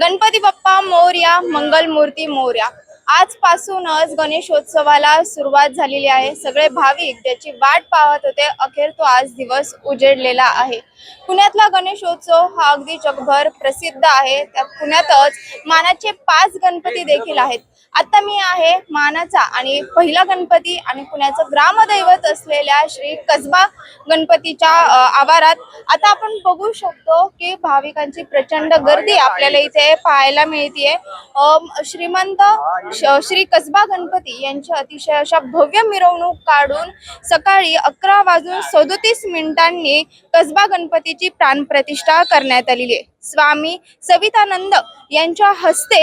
गणपती बाप्पा मोर्या मंगलमूर्ती मोर्या. आजपासूनच गणेशोत्सवाला सुरुवात झालेली आहे. सगळे भाविक त्याची वाट पाहत होते अखेर तो आज दिवस उजेडलेला आहे. पुण्यातला गणेशोत्सव हा अगदी जगभर प्रसिद्ध आहे. त्यात पुण्यातच मानाचे पाच गणपती देखील आहेत. आता मी आहे मानाचा आणि पहिला गणपती आणि पुण्याचं ग्रामदैवत असलेल्या श्री कसबा गणपतीच्या आवारात. आता आपण बघू शकतो की भाविकांची प्रचंड गर्दी आपल्याला इथे पाहायला मिळतीये. श्रीमंत श- श्री कसबा गणपती यांची अतिशय अशा भव्य मिरवणूक काढून सकाळी अकरा वाजून सदोतीस मिनिटांनी कसबा गणपतीची प्राणप्रतिष्ठा करण्यात आलेली आहे. स्वामी सवितानंद यांच्या हस्ते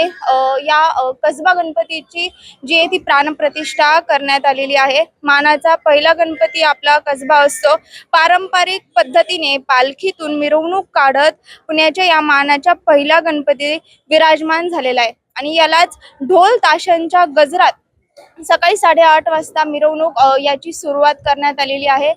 या कसबा गणपतीची जी आहे ती प्राणप्रतिष्ठा करण्यात आलेली आहे. मानाचा पहिला गणपती आपला कसबा असतो. पारंपरिक पद्धतीने पालखीतून मिरवणूक काढत पुण्याच्या या मानाच्या पहिला गणपती विराजमान झालेला आहे. आणि यालाच ढोल ताशांच्या गजरात सकाळी साडेआठ वाजता मिरवणूक याची सुरुवात करण्यात आलेली आहे.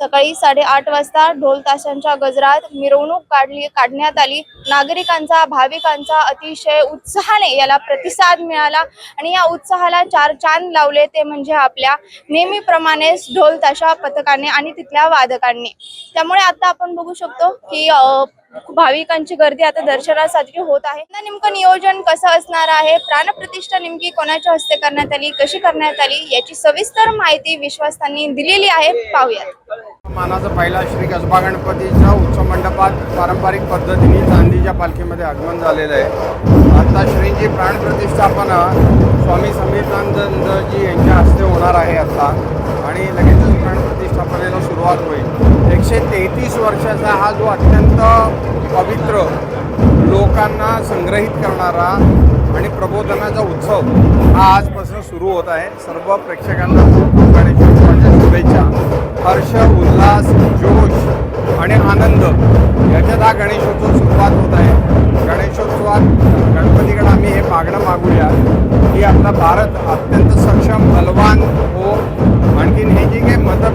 सकाळी साडेआठ वाजता ढोल ताशांच्या गजरात मिरवणूक काढली काढण्यात आली. नागरिकांचा भाविकांचा अतिशय उत्साहाने याला प्रतिसाद मिळाला आणि या उत्साहाला चार चांद लावले. ते म्हणजे आपल्या नेहमीप्रमाणेच ढोल ताशा पथकाने आणि तिथल्या वादकांनी. त्यामुळे आता आपण बघू शकतो की भाविकांची गर्दी आता दर्शनासाठी होत आहे. ना नेमकं नियोजन कसं असणार आहे? प्राणप्रतिष्ठा नेमकी कोणाच्या हस्ते करण्यात आली? कशी करण्यात आली? याची सविस्तर माहिती विश्वासांनी दिलेली आहे. पाहूयात. मानाचा पहिला श्री कसबा गणपतीच्या उत्सव मंडपात पारंपरिक पद्धतीने चांदीच्या पालखीमध्ये आगमन झालेलं आहे. आता श्रींची प्राणप्रतिष्ठापना स्वामी समीरानंदजी यांच्या हस्ते होणार आहे आता. आणि लगेचच प्राणप्रतिष्ठापनेला सुरुवात होईल. एकशे तेहतीस वर्षाचा हा जो अत्यंत पवित्र लोकांना संग्रहित करणारा आणि प्रबोधनाचा उत्सव हा आजपासून सुरू होत आहे. सर्व प्रेक्षकांना गणेशोत्सवाच्या शुभेच्छा. हर्ष उल्हास जोश आणि आनंद याच्यात हा गणेशोत्सव सुरुवात होत आहे. गणेशोत्सवात गणपतीकडे आम्ही हे मागणं मागूया की आपला भारत अत्यंत सक्षम बलवान हो. आणखीन हे जी काही मतं